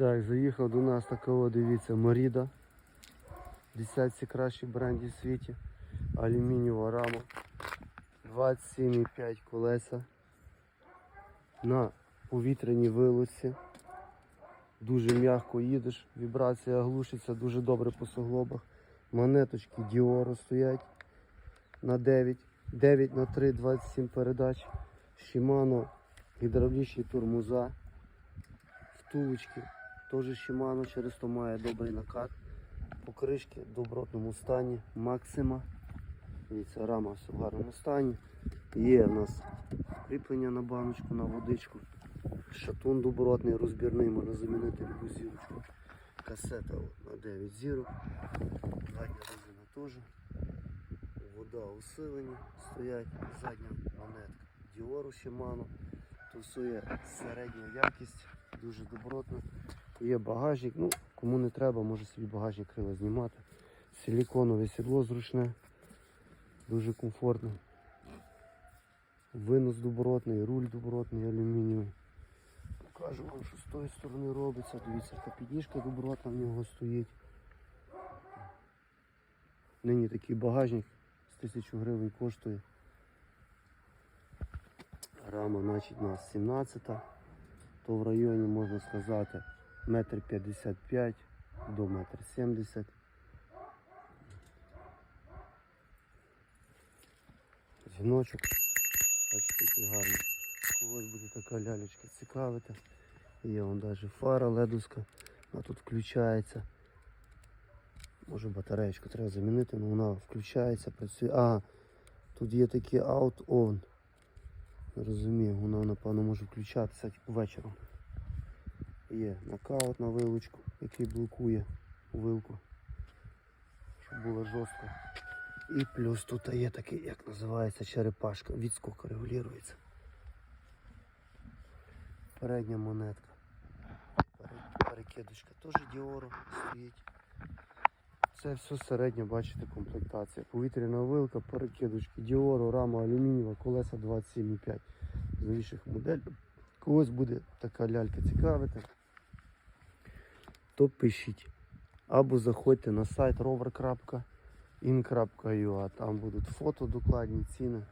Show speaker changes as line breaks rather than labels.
Так, заїхав до нас такого, дивіться, Маріда. Десятці кращих брендів в світі. Алюмінієва рама. 27,5 колеса. На повітряній вилоці. Дуже м'яко їдеш, вібрація глушиться дуже добре по суглобах. Монеточки Діору стоять на 9. 9 на 3, 27 передач. Shimano, гідравлічні тормоза. Втулочки. Теж Shimano, через то має добрий накат. Покришки в добротному стані. Максима. Дивіться, рама все в гарному стані. Є у нас кріплення на баночку, на водичку. Шатун добротний, розбірний, можна замінити любу зірочку. Касета на 9 зірок. Задня резина теж. Вода усилені стоять, задня монетка. Діору. Тут все середня якість, дуже добротна. Є багажник, ну кому не треба, може собі багажник крила знімати. Силіконове сідло зручне, дуже комфортно. Винос добротний, руль добротний, алюмінієвий. Покажу вам, що з тої сторони робиться. Дивіться, яка підніжка добротна в нього стоїть. Нині такий багажник з 1000 гривень коштує. Рама значить у нас 17, то в районі можна сказати метр 55 до метр 70. Дзвіночок, бачите, який гарний. Когось буде така лялечка цікавити. Є вон навіть фара ледовська, вона тут включається. Може батареєчку треба замінити, але вона включається, працює. А, тут є такий out-on. Розумію, вона напевно може включатися типу вечором. Є нокаут на вилочку, який блокує вилку, щоб було жорстко. І плюс тут є такий, як називається черепашка, відскок регулюється. Передня монетка. Перекидочка теж діору стоїть. Це все середня, бачите, комплектація. Повітряна вилка, перекидочки, діору, рама алюмінієва, колеса 27,5 з новіших моделей. Когось буде така лялька цікавити, то пишіть. Або заходьте на сайт rover.in.ua, там будуть фото, докладні ціни.